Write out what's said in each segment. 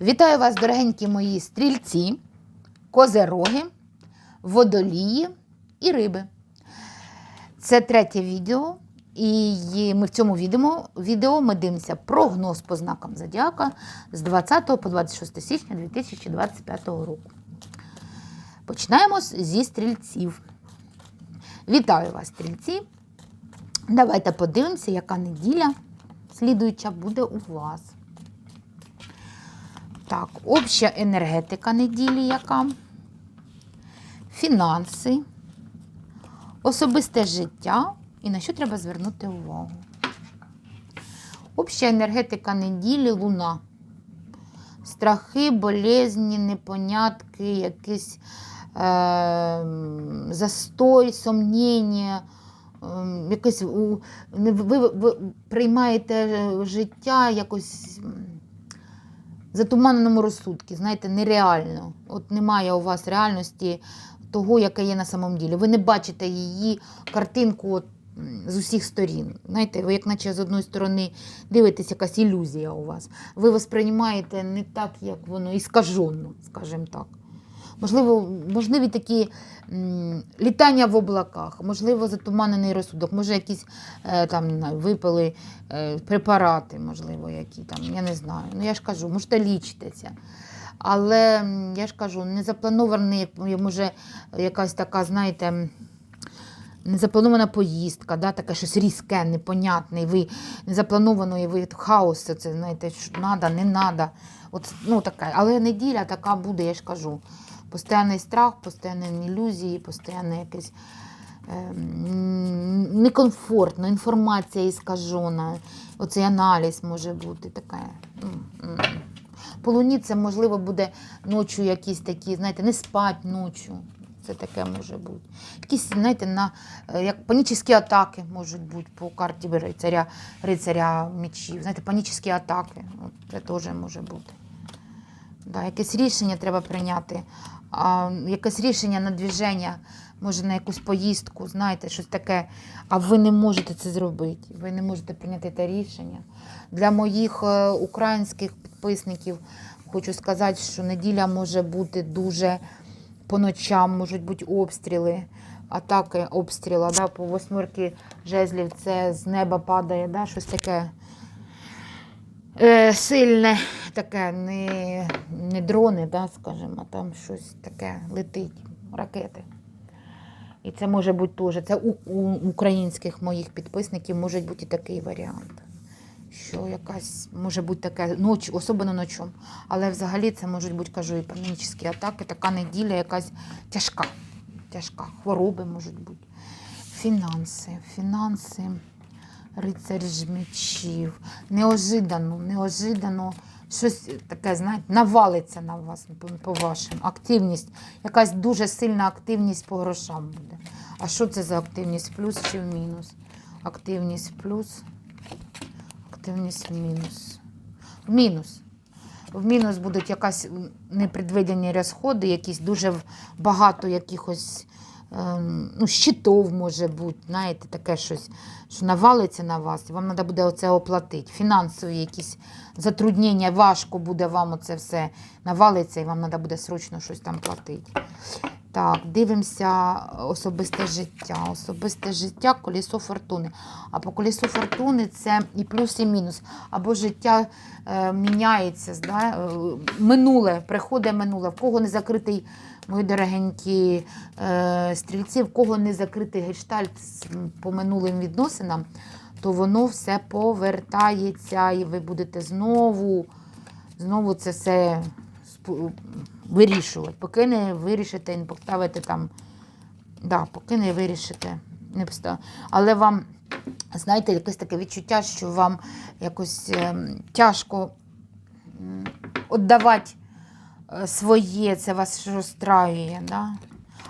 Вітаю вас, дорогенькі мої стрільці, козероги, водолії і риби. Це третє відео, і ми в цьому відео, відео ми дивимося прогноз по знакам Зодіака з 20 по 26 січня 2025 року. Починаємо зі стрільців. Вітаю вас, стрільці! Давайте подивимося, яка неділя слідуюча буде у вас. Так, обща енергетика неділі яка? Фінанси, особисте життя і на що треба звернути увагу. Обща енергетика неділі луна. Страхи, болезні, непонятки, якийсь е, застой, сомнення, е, якесь у, ви, ви, ви приймаєте життя якось затуманеному розсудки, знаєте, нереально. От немає у вас реальності того, яке є на самом ділі. Ви не бачите її картинку от, з усіх сторін. Знаєте, ви як наче з одної сторони дивитесь, якась ілюзія у вас. Ви восприймаєте не так, як воно, іскажено, скажімо так. Можливо, можливі такі м, літання в облаках, можливо, затуманений розсудок, може, якісь е, там випили е, препарати, можливо, які там, я не знаю. Ну я ж кажу, можете лічитися. Але я ж кажу, не запланований, як- може, якась така, знаєте, незапланована поїздка, да, таке щось різке, непонятне, і ви незаплановано, і ви хаос, це, знаєте, що надо, не. От, ну. Але неділя така буде, я ж кажу. Постійний страх, постійні ілюзії, постійне якесь ем, некомфортно, інформація іскажена, оцей аналіз може бути таке. м, м. По луні це можливо буде ночі якісь такі, знаєте, не спать ночі. Це таке може бути. Якісь, знаєте, на, е, як панічні атаки можуть бути по карті рицаря, рицаря мечів. Знаєте, панічні атаки. Це теж може бути. Да, якесь рішення треба прийняти, а, якесь рішення на движення, може на якусь поїздку, знаєте, щось таке, а ви не можете це зробити. Ви не можете прийняти це рішення. Для моїх е, українських підписників хочу сказати, що неділя може бути дуже по ночам, можуть бути обстріли, атаки обстріла. Да, по восьмерки жезлів це з неба падає, да, щось таке е, сильне, таке, не, не дрони, да, скажімо, а там щось таке летить, ракети. І це може бути теж. Це у, у українських моїх підписників може бути і такий варіант. Що якась може бути таке ноч, особливо ночом. Але взагалі це можуть бути, кажу, і панічні атаки, така неділя якась тяжка. Тяжка. Хвороби можуть бути. Фінанси, фінанси. Рицарь ж мечів. Неожиданно, неожиданно щось таке, знаєте, навалиться на вас по- вашим. Активність, якась дуже сильна активність по грошам буде. А що це за активність? Плюс чи в мінус? Активність плюс, активність мінус. Мінус. В мінус будуть якась непредвидені розходи, якісь дуже багато якихось ну, щитов може бути, знаєте, таке щось, що навалиться на вас, і вам треба буде оце оплатити. Фінансові якісь затруднення, важко буде вам оце все навалиться, і вам треба буде срочно щось там платити. Так, дивимося особисте життя. Особисте життя, колесо фортуни. А по колесу фортуни це і плюс, і мінус. Або життя е, міняється, да? е, минуле, приходить минуле. В кого не закритий, мої дорогенькі е, стрільці, в кого не закритий гештальт по минулим відносинам, то воно все повертається, і ви будете знову, знову це все вирішувати. Поки не вирішите, не поставите там. Да, поки не вирішите. Не. Але вам, знаєте, якесь таке відчуття, що вам якось ем, тяжко віддавати е, своє, це вас розстраює. Да?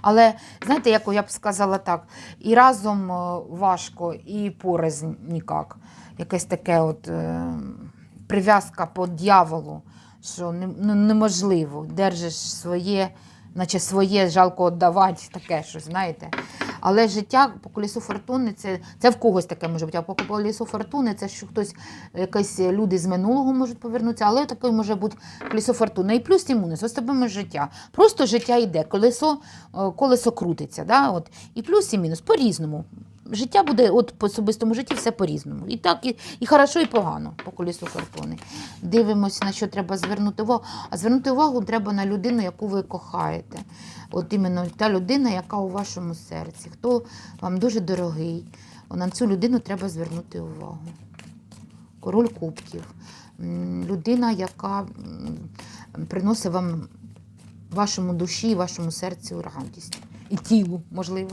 Але знаєте, як я б сказала так, і разом е, важко, і порознь ніяк. Якесь таке от е, прив'язка по дьяволу, що не, ну, неможливо. Держиш своє, наче своє жалко віддавати, таке щось, знаєте. Але життя по колісу фортуни це, це в когось таке може бути. А по колісу фортуни це що хтось, якісь люди з минулого можуть повернутися, але таке може бути колісо фортуни. І плюс і мінус, особливо життя. Просто життя йде, колесо, е, колесо крутиться. Да? От. І плюс і мінус по-різному. Життя буде, от по особистому житті все по-різному. І так, і, і хорошо, і погано по колісу фортуни. Дивимося, на що треба звернути увагу. А звернути увагу треба на людину, яку ви кохаєте. От іменно та людина, яка у вашому серці, хто вам дуже дорогий. На цю людину треба звернути увагу. Король кубків. Людина, яка приносить вам вашому душі вашому серцю радість. І тілу, можливо.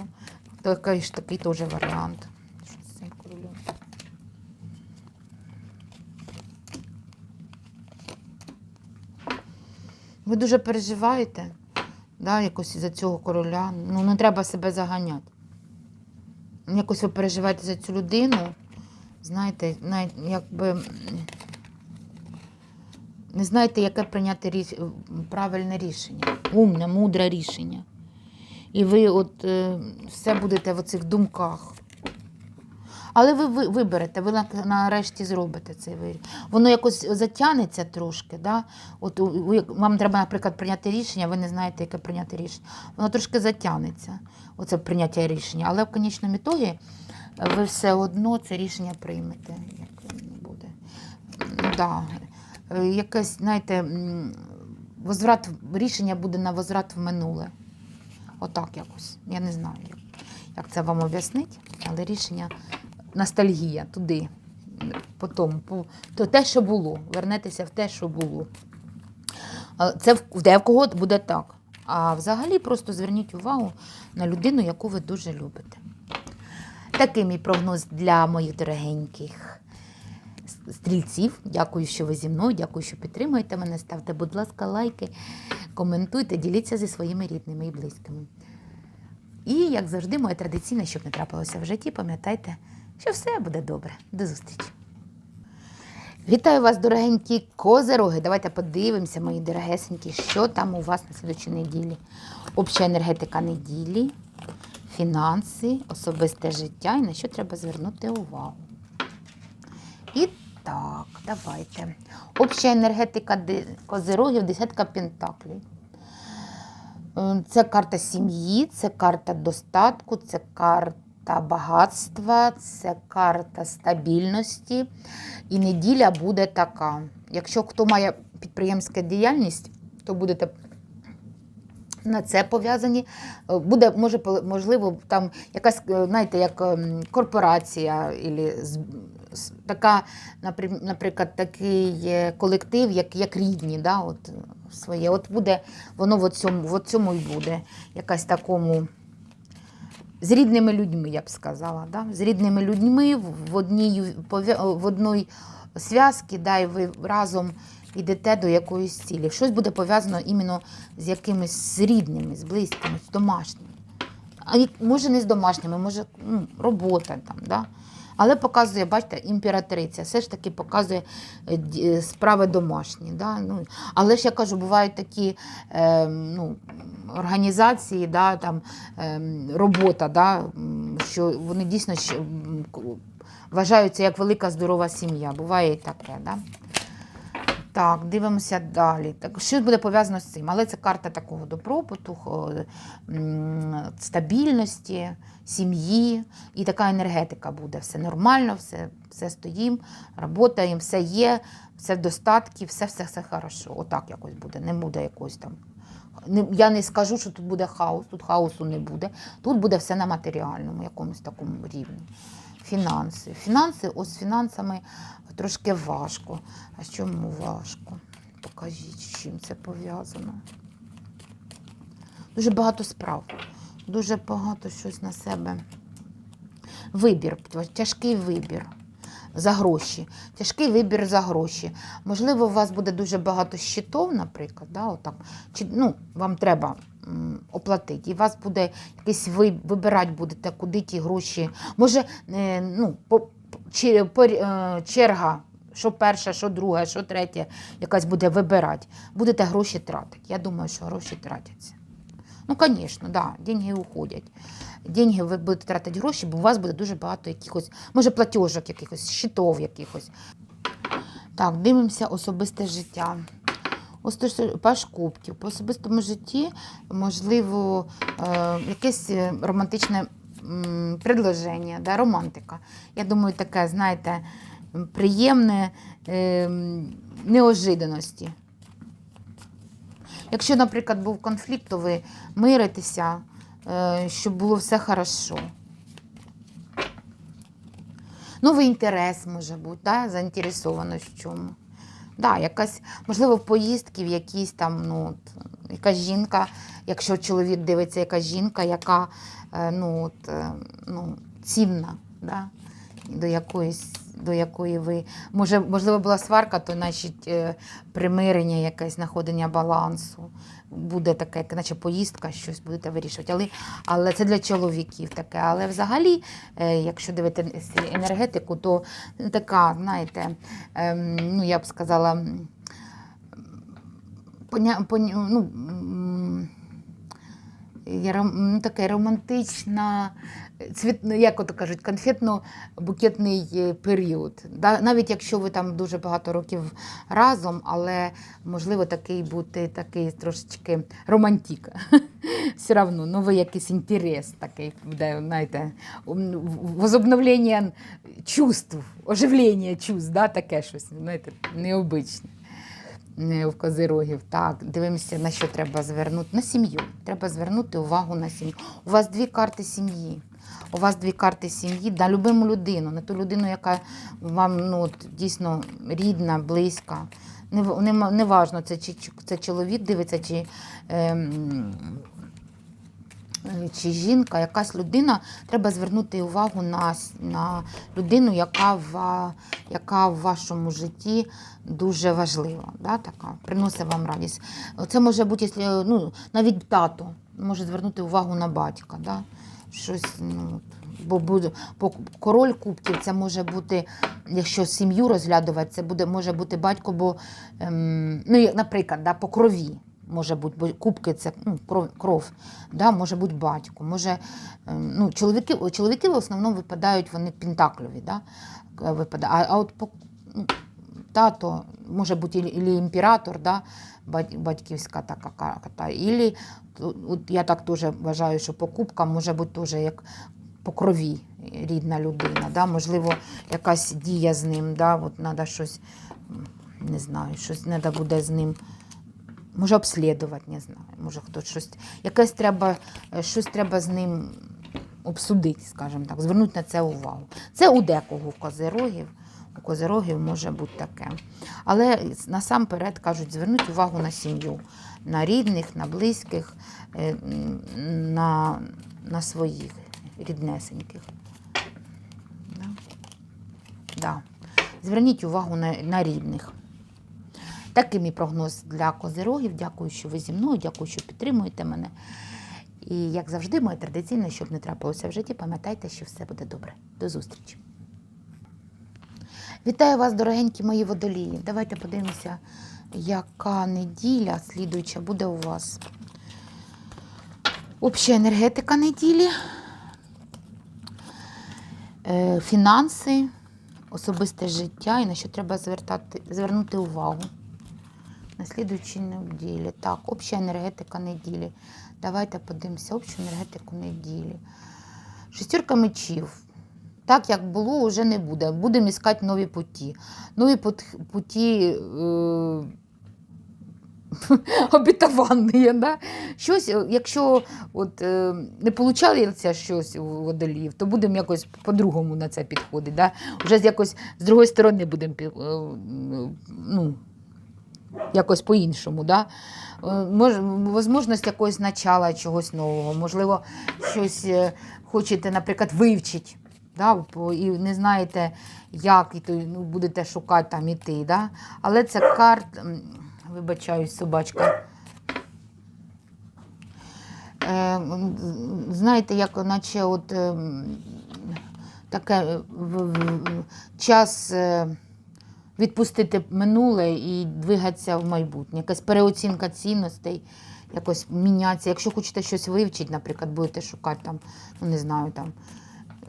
Такий ж такий теж варіант. З цим королем? Ви дуже переживаєте, да, якось за цього короля. Ну, не треба себе заганяти. Якось ви переживаєте за цю людину, знаєте, навіть якби не знаєте, яке прийняти ріш... правильне рішення, умне, мудре рішення. І ви от е, все будете в цих думках. Але ви, ви виберете, ви на- нарешті зробите цей вибір. Воно якось затягнеться трошки. Да? От ви, вам треба, наприклад, прийняти рішення, ви не знаєте, яке прийняти рішення. Воно трошки затягнеться, оце прийняття рішення. Але в конечному ітогі ви все одно це рішення приймете. Як воно буде. Да. Е, Якесь, знаєте, возврат, рішення буде на возврат в минуле. Отак якось. Я не знаю, як, це вам об'яснити, але рішення ностальгія туди. По тому, по, то те, що було. Вернетеся в те, що було. Це в, в кого буде так. А взагалі просто зверніть увагу на людину, яку ви дуже любите. Такий мій прогноз для моїх дорогеньких стрільців. Дякую, що ви зі мною. Дякую, що підтримуєте мене. Ставте, будь ласка, лайки, коментуйте, діліться зі своїми рідними і близькими. І, як завжди, моє традиційне, щоб не трапилося в житті, пам'ятайте, що все буде добре. До зустрічі! Вітаю вас, дорогенькі козероги. Давайте подивимося, мої дорогесенькі, що там у вас на слідчій неділі. Обща енергетика неділі, фінанси, особисте життя і на що треба звернути увагу. І так, давайте. Обща енергетика козирогів, десятка пентаклів. Е, Це карта сім'ї, це карта достатку, це карта багатства, це карта стабільності. І неділя буде така. Якщо хто має підприємська діяльність, то будете на це пов'язані. Е, Буде, може, можливо, там якась, е, знаєте, як ем, корпорація, ілі така, наприклад, такий е, колектив, як, як рідні, да, от, своє. От буде воно в цьому, в цьому і буде. Якась такому. З рідними людьми, я б сказала. Да? З рідними людьми в одній, в одній зв'язці, да, і ви разом йдете до якоїсь цілі. Щось буде пов'язано іменно з якимись з рідними, з близькими, з домашніми. А може не з домашніми, може ну, робота там. Да? Але показує, бачите, імператриця, все ж таки показує е, е, справи домашні. Да? Ну, але ж я кажу, бувають такі е, ну, організації, да, там, е, робота, да, що вони дійсно вважаються як велика здорова сім'я. Буває і таке. Да? Так, дивимося далі. Так, що буде пов'язано з цим? Але це карта такого добробуту, стабільності, сім'ї і така енергетика буде. Все нормально, все, все стоїм, працюємо, все є, все в достатку, все, все, все хорошо. Отак якось буде. Не буде якось там. Я не скажу, що тут буде хаос, тут хаосу не буде. Тут буде все на матеріальному, якомусь такому рівні. Фінанси. Фінанси, ось з фінансами трошки важко. А чому важко? Покажіть, з чим це пов'язано. Дуже багато справ, дуже багато щось на себе. Вибір, тяжкий вибір за гроші. Тяжкий вибір за гроші. Можливо, у вас буде дуже багато щитов, наприклад, да, отак. Чи, ну, вам треба м, оплатити. І вас буде якийсь ви вибирати будете, куди ті гроші. Може, е, ну, по, черга, що перша, що друга, що третя, якась буде вибирати. Будете гроші тратити. Я думаю, що гроші тратяться. Ну, звісно, да, деньги уходять. Деньги ви будете тратити гроші, бо у вас буде дуже багато якихось, може, платіжок якихось, щитов якихось. Так, дивимося особисте життя. Паш кубків. По особистому житті, можливо, е, якесь е, романтичне предложення, да, романтика. Я думаю, таке, знаєте, приємне е, неожиданості. Якщо, наприклад, був конфлікт, то ви миритеся, е, щоб було все хорошо. Новий інтерес може бути, да? заінтересованість в чому. Да, якась, можливо, поїздки в якісь там, ну, якась жінка, якщо чоловік дивиться, якась жінка, яка ну, от, е, ну, цінна, да? до, якоїсь, до якої ви. Може, можливо, була сварка, то значить е, примирення, якесь знаходення балансу. Буде таке, як наче поїздка, щось будете вирішувати. Але, але це для чоловіків таке. Але взагалі, е, якщо дивитися енергетику, то така, знаєте, ем, ну я б сказала, поня, поня, ну, ну, таке романтична, цвіт, ну, як ото кажуть, конфетно-букетний е, період. Навіть якщо ви там дуже багато років разом, але можливо такий бути такий трошечки романтик. Все одно, новий якийсь інтерес такий буде, знаєте, возобновлення чувств, оживлення чувств, да? таке щось, знаєте, необичне. Не, в козирогів. Так, дивимося, на що треба звернути. На сім'ю. Треба звернути увагу на сім'ю. У вас дві карти сім'ї. У вас дві карти сім'ї на любиму людину, на ту людину, яка вам ну, дійсно рідна, близька. Не, не, не важно, це, чи, це чоловік дивиться, чи, е, чи жінка, якась людина, треба звернути увагу на, на людину, яка в, яка в вашому житті дуже важлива, да, така, приносить вам радість. Це може бути, якщо, ну, навіть тато може звернути увагу на батька. Да? Щось, ну, бо буде, король кубків це може бути, якщо сім'ю розглядувати, це буде, може бути батько, бо, ем, ну, наприклад, да, по крові. Може бути, бо кубки це ну, кров, кров да, може бути батько. Може, ем, ну, чоловіки, чоловіки в основному випадають вони пентакльові, да, е, випадає. А, а от по, ну, тато, може бути і і імператор, да, батьківська така карта. Ілі, от я так теж вважаю, що по кубкам може бути теж як по крові рідна людина. Да? Можливо, якась дія з ним, да? от треба щось, не знаю, щось треба буде з ним. Може, обслідувати, не знаю. Може, хтось щось. Якесь треба, е, щось треба з ним обсудити, скажімо так, звернути на це увагу. Це у декого у козирогів. У козирогів може бути таке. Але насамперед кажуть, звернуть увагу на сім'ю, на рідних, на близьких, е, на, на своїх ріднесеньких. Да? Да. Зверніть увагу на, на рідних. Такий мій прогноз для козирогів. Дякую, що ви зі мною, дякую, що підтримуєте мене. І як завжди, моє традиційне, щоб не трапилося в житті, пам'ятайте, що все буде добре. До зустрічі. Вітаю вас, дорогенькі мої водолії. Давайте подивимося, яка неділя слідуюча буде у вас. Обща енергетика неділі, е, фінанси, особисте життя і на що треба звертати, звернути увагу. На слідуючій неділі. Так, обща енергетика неділі. Давайте подивимося общу енергетику неділі. Шестерка мечів. Так, як було, вже не буде. Будемо іскати нові путі. Нові пут- путі е-. Да? Щось, е, якщо от, е, не получалося щось у водоліїв, то будемо якось по-другому на це підходити. Да? Вже якось з другої сторони будемо е, ну, якось по-іншому. Да? Е, Мож, можливість якогось начала чогось нового, можливо, щось е, хочете, наприклад, вивчити. Да, і не знаєте, як, і то ну, будете шукати там іти. Да? Але це карт, вибачаюсь, собачка. Е, знаєте, як наче от е, таке в, в- час е, відпустити минуле і двигатися в майбутнє. Якась переоцінка цінностей, якось мінятися. Якщо хочете щось вивчити, наприклад, будете шукати там, ну не знаю, там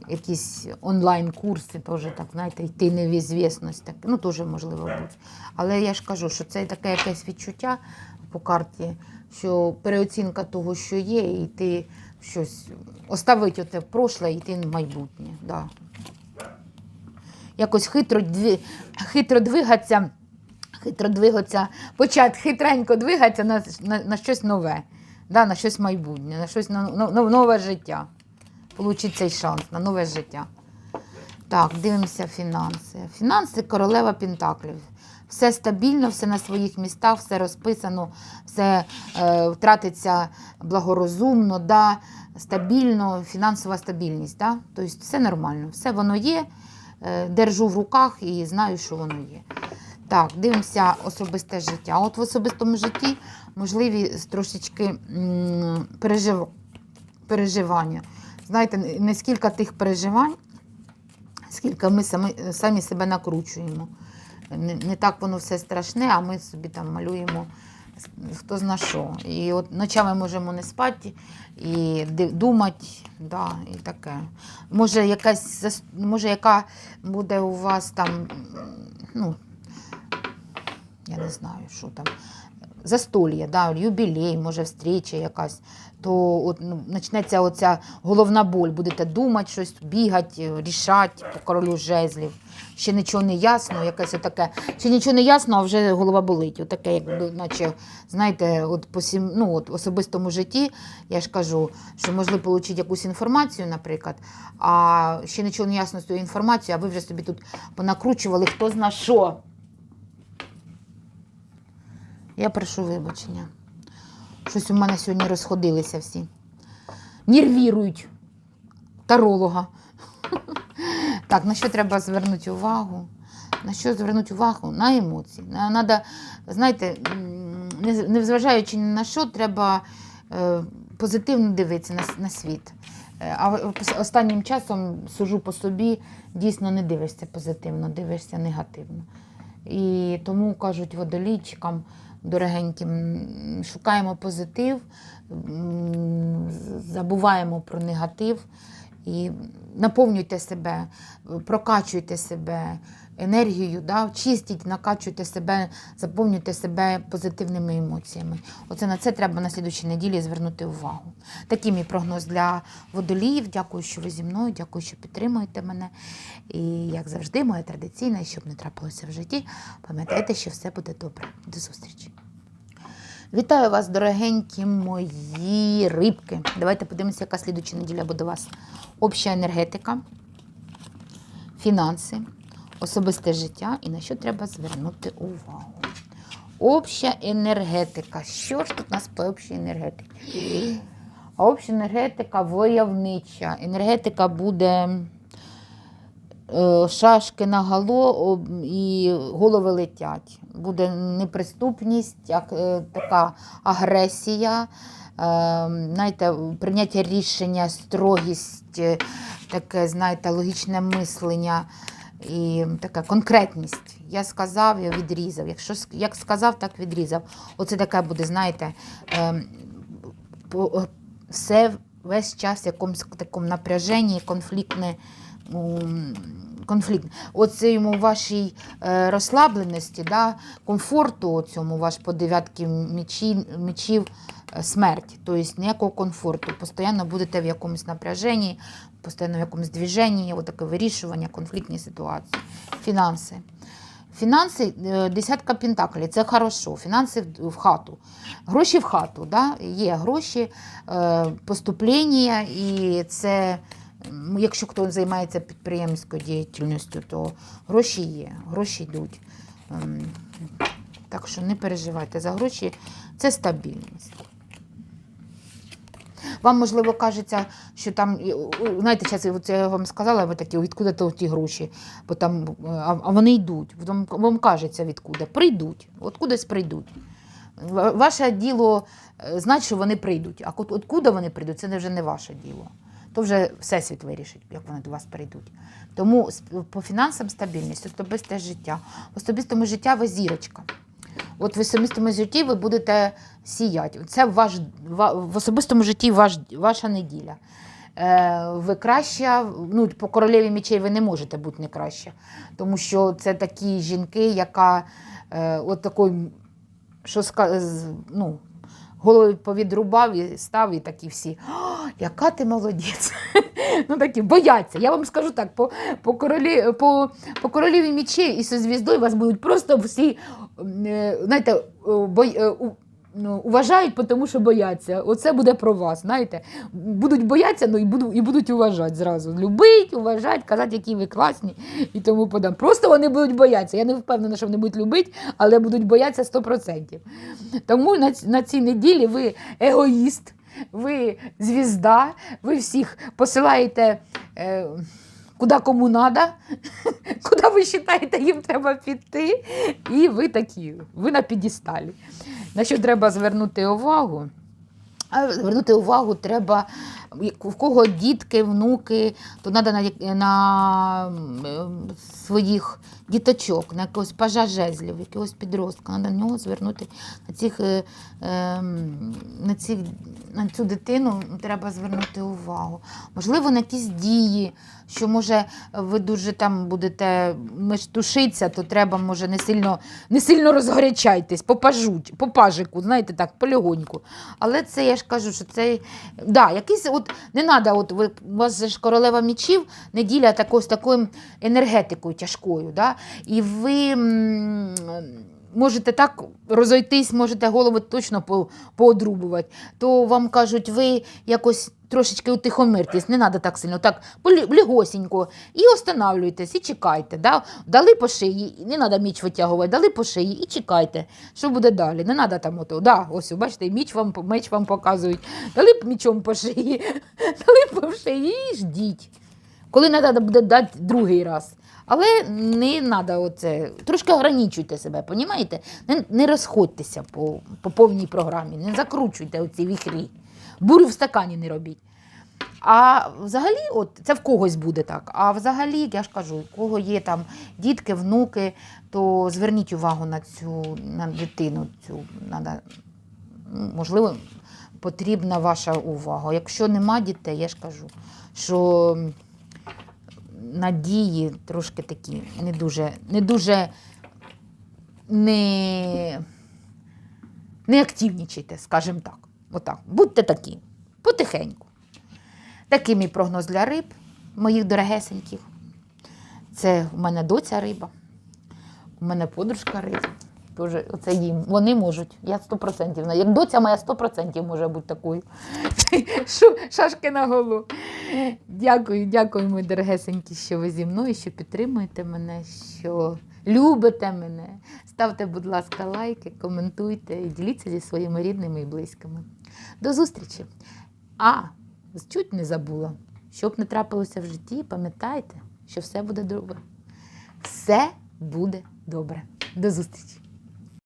якісь онлайн-курси, теж так, знаєте, йти не в ізвісність, так, ну теж можливо бути. Але я ж кажу, що це таке якесь відчуття по карті, що переоцінка того, що є, і йти щось, оставити оте прошле і йти в майбутнє. Да. Якось хитро, хитро двигатися, хитро двигатися, почати хитренько двигатися на, на, на щось нове, да, на щось майбутнє, на щось на, на, на нове життя. Получить цей шанс на нове життя. Так, дивимося фінанси. Фінанси королева Пентаклів. Все стабільно, все на своїх містах, все розписано, все е, втратиться благорозумно, да, стабільно, фінансова стабільність. Да? Тобто все нормально, все воно є. Е, держу в руках і знаю, що воно є. Так, дивимося особисте життя. От в особистому житті можливі трошечки пережив... переживання. Знаєте, не- скільки тих переживань, скільки ми самі, самі себе накручуємо. Не, не так воно все страшне, а ми собі там малюємо хто зна що. І от ночами можемо не спати і думати, да, і таке. Може, якась, може, яка буде у вас там, ну, я не знаю, що там, застолья, да, юбілей, може, встреча якась, то от, ну, почнеться оця головна боль, будете думати щось, бігати, рішати по королю жезлів. Ще нічого не ясно, якесь отаке. Ще нічого не ясно, а вже голова болить. Отаке, як наче, знаєте, от по сім, ну, от особистому житті я ж кажу, що можливо отримати якусь інформацію, наприклад, а ще нічого не ясно з цією інформацією, а ви вже собі тут понакручували, хто зна що. Я прошу вибачення. Щось у мене сьогодні розходилися всі. Нервірують таролога. Так, на що треба звернути увагу? На що звернути увагу? На емоції. Надо, знаєте, незважаючи ні на що, треба е, позитивно дивитися на, світ. Е, А останнім часом сужу по собі, дійсно не дивишся позитивно, дивишся негативно. І тому кажуть водолійчикам дорогеньким, шукаємо позитив, забуваємо про негатив і наповнюйте себе, прокачуйте себе енергією, да? чистіть, накачуйте себе, заповнюйте себе позитивними емоціями. Оце на це треба на слідучій неділі звернути увагу. Такий мій прогноз для водоліїв. Дякую, що ви зі мною, дякую, що підтримуєте мене. І як завжди, моя традиційна, щоб не трапилося в житті, пам'ятайте, що все буде добре. До зустрічі. Вітаю вас, дорогенькі мої рибки. Давайте подивимося, яка слідуча неділя буде у вас. Обща енергетика, фінанси, особисте життя і на що треба звернути увагу. Обща енергетика. Що ж тут у нас по общій енергетиці? А обща енергетика войовнича. Енергетика буде е, шашки на гало і голови летять. Буде неприступність, е, така агресія, знаєте, прийняття рішення, строгість, е, таке, знаєте, логічне мислення і така конкретність. Я сказав, я відрізав. Якщо як сказав, так відрізав. Оце таке буде, знаєте, е, по- е, все весь час в якомусь такому напряженні, конфліктне. Конфлікт. Оце йому вашій е, розслабленості, да, комфорту цьому ваш по дев'ятки мечі, мечів е, смерть. Тобто ніякого комфорту. Постійно будете в якомусь напряженні, постійно в якомусь движенні, отаке вирішування, конфліктні ситуації. Фінанси. Фінанси, е, десятка пентаклів, це хорошо. Фінанси в, в хату. Гроші в хату, да? є гроші, е, поступлення, і це, якщо хто займається підприємською діяльністю, то гроші є, гроші йдуть. Ем, Так що не переживайте за гроші, це стабільність. Вам, можливо, кажеться, що там, знаєте, зараз я вам сказала, ви такі, відкуди то ті гроші, бо там, а, вони йдуть. Вам, вам кажеться, відкуди. Прийдуть, от кудись прийдуть. Ваше діло е, знати, що вони прийдуть. А от откуда вони прийдуть, це вже не ваше діло. То вже Всесвіт вирішить, як вони до вас прийдуть. Тому по фінансам стабільність, особисте життя. В особистому життя ви зірочка. От в особистому житті ви будете сіяти. Це ваш, в особистому житті ваш, ваша неділя. Е, ви краща, ну, по королеві мічей ви не можете бути не краща. Тому що це такі жінки, яка е, от такий, що ну, голови повідрубав і став, і такі всі. «О, яка ти молодець! ну такі бояться. Я вам скажу так, по, по, королі, по, по королеві мічей і зі звіздою вас будуть просто всі, знаєте, о, бой, е, ну, уважають, тому що бояться. Оце буде про вас. знаєте. Будуть боятися, ну і будуть, і будуть уважати зразу. Любить, уважати, казати, які ви класні і тому подам. Просто вони будуть боятися. Я не впевнена, що вони будуть любити, але будуть боятися 100%. Тому на, на цій неділі ви егоїст, ви звізда, ви всіх посилаєте. Е, Куди кому треба, куди ви вважаєте, їм треба піти. І ви такі, ви на підісталі. На що треба звернути увагу? Звернути увагу треба, в кого дітки, внуки, то треба на, на своїх діточок, на якогось пажа жезлів, якогось підростка. Треба на нього звернути на, цих, е, ем, на, цих, на цю дитину треба звернути увагу. Можливо, на якісь дії, що може ви дуже там будете тушитися, то треба, може, не сильно, не сильно розгорячайтесь, по, пажику, знаєте, так, полегоньку. Але це я ж кажу, що це да, якийсь от не треба, от ви у вас ж королева мічів, неділя тако, з такою енергетикою тяжкою. Да? І ви можете так розойтись, можете голову точно по, поодрубувати, то вам кажуть, ви якось. Трошечки утихомиртесь, не треба так сильно, так лігосінько, і останавлюйтесь, і чекайте. Да? Дали по шиї, не треба міч витягувати, дали по шиї і чекайте, що буде далі. Не треба там ото. Да, ось, бачите, міч вам, меч вам показують. Дали б мічом по шиї, дали по шиї і ждіть. Коли треба буде дати другий раз. Але не треба оце. Трошки ограничуйте себе, понімаєте? Не, не розходьтеся по, по повній програмі, не закручуйте оці віхрі. Бурю в стакані не робіть. А взагалі, от це в когось буде так. А взагалі, я ж кажу, у кого є там дітки, внуки, то зверніть увагу на цю на дитину. Цю надо, можливо, потрібна ваша увага. Якщо нема дітей, я ж кажу, що надії трошки такі не дуже, не дуже не, не активнічайте, скажімо так. Отак. Будьте такі, потихеньку. Такий мій прогноз для риб, моїх дорогесеньких. Це в мене доця риба, у мене подружка риба. Тоже оце їм. Вони можуть. Я 100%. знаю. Як доця моя 100% може бути такою. Шашки на голову. Дякую, дякую, мої дорогесенькі, що ви зі мною, що підтримуєте мене, що любите мене. Ставте, будь ласка, лайки, коментуйте і діліться зі своїми рідними і близькими. До зустрічі! А, чуть не забула. Щоб не трапилося в житті, пам'ятайте, що все буде добре. Все буде добре. До зустрічі!